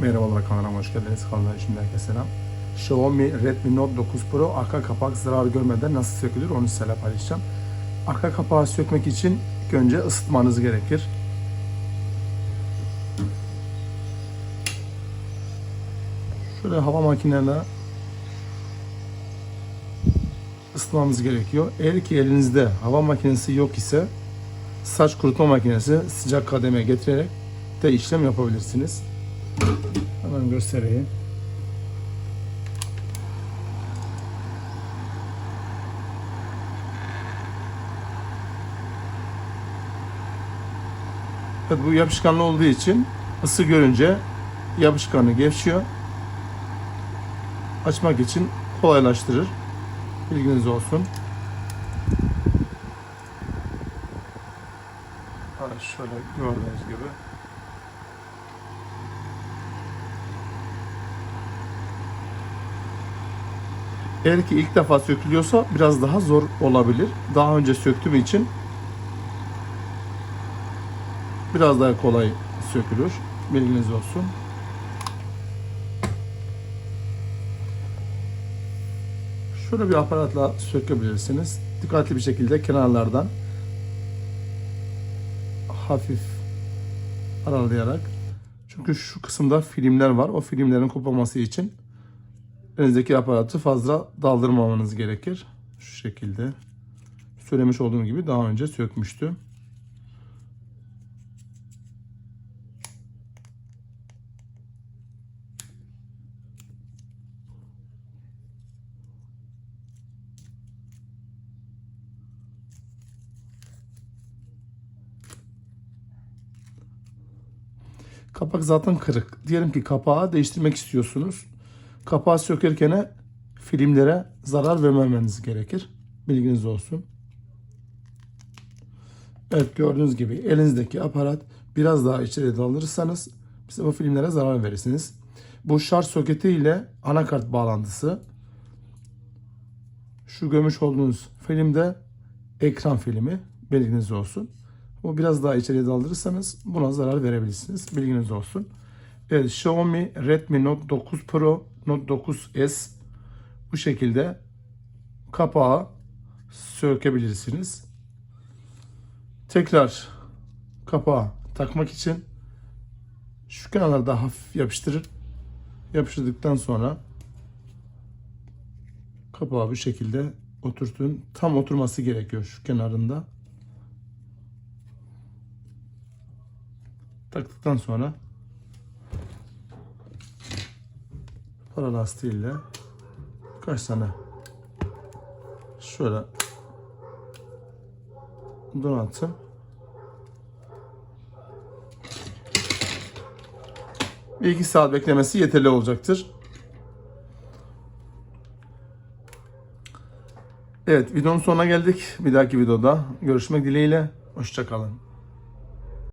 Merhabalar kanalıma hoş geldiniz. Kanalıma şimdi herkese selam. Xiaomi Redmi Note 9 Pro arka kapak zarar görmeden nasıl sökülür onu sizinle paylaşacağım. Arka kapağı sökmek için önce ısıtmanız gerekir. Şöyle hava makineyle ısıtmamız gerekiyor. Eğer ki elinizde hava makinesi yok ise saç kurutma makinesi sıcak kademe getirerek de işlem yapabilirsiniz. Hemen göstereyim. Evet, bu yapışkanlı olduğu için ısı görünce yapışkanı gevşiyor. Açmak için kolaylaştırır. Bilginiz olsun. Şöyle gördüğünüz gibi. Eğer ki ilk defa sökülüyorsa biraz daha zor olabilir. Daha önce söktüğüm için biraz daha kolay sökülür. Bilginiz olsun. Şöyle bir aparatla sökebilirsiniz. Dikkatli bir şekilde kenarlardan hafif aralayarak. Çünkü şu kısımda filmler var. O filmlerin kopmaması için elinizdeki aparatı fazla daldırmamanız gerekir. Şu şekilde. Söylemiş olduğum gibi daha önce sökmüştüm. Kapak zaten kırık. Diyelim ki kapağı değiştirmek istiyorsunuz. Kapağı sökerken filmlere zarar vermemeniz gerekir. Bilginiz olsun. Evet gördüğünüz gibi elinizdeki aparat biraz daha içeri daldırırsanız bize bu filmlere zarar verirsiniz. Bu şarj soketi ile anakart bağlantısı. Şu görmüş olduğunuz filmde ekran filmi bilginiz olsun. Bu biraz daha içeriye daldırırsanız buna zarar verebilirsiniz. Bilginiz olsun. Evet, Xiaomi Redmi Note 9 Pro, Note 9s bu şekilde kapağı sökebilirsiniz. Tekrar kapağı takmak için şu kenarlarda hafif yapıştırır. Yapıştırdıktan sonra kapağı bu şekilde oturtun. Tam oturması gerekiyor şu kenarında. taktıktan sonra para lastiğiyle kaç tane şöyle donattım. Bir iki saat beklemesi yeterli olacaktır. Evet videonun sonuna geldik. Bir dahaki videoda görüşmek dileğiyle. Hoşçakalın.